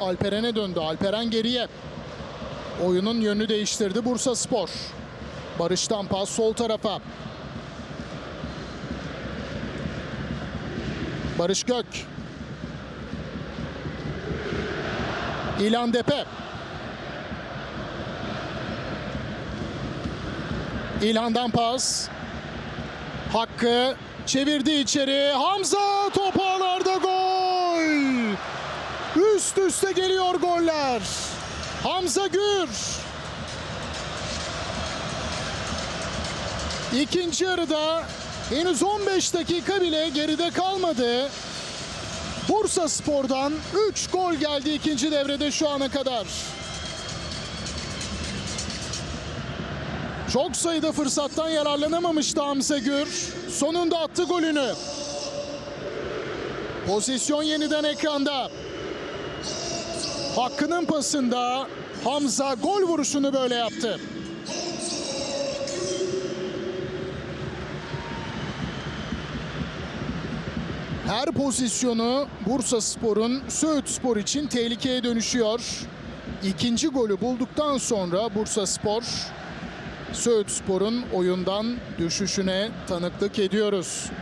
Alperen'e döndü. Alperen geriye. Oyunun yönünü değiştirdi Bursa Spor. Barış'tan pas sol tarafa. Barış Gök. İlan Depe. İlhan'dan pas. Hakkı çevirdi içeri. Hamza top ağlarda gol. Üst üste geliyor goller. Hamza Gür. İkinci yarıda henüz 15 dakika bile geride kalmadı. Bursa Spor'dan 3 gol geldi ikinci devrede şu ana kadar. Çok sayıda fırsattan yararlanamamıştı Hamza Gür. Sonunda attı golünü. Pozisyon yeniden ekranda. Hakkı'nın pasında Hamza gol vuruşunu böyle yaptı. Her pozisyonu Bursa Spor'un Söğüt Spor için tehlikeye dönüşüyor. İkinci golü bulduktan sonra Bursa Spor Söğüt Spor'un oyundan düşüşüne tanıklık ediyoruz.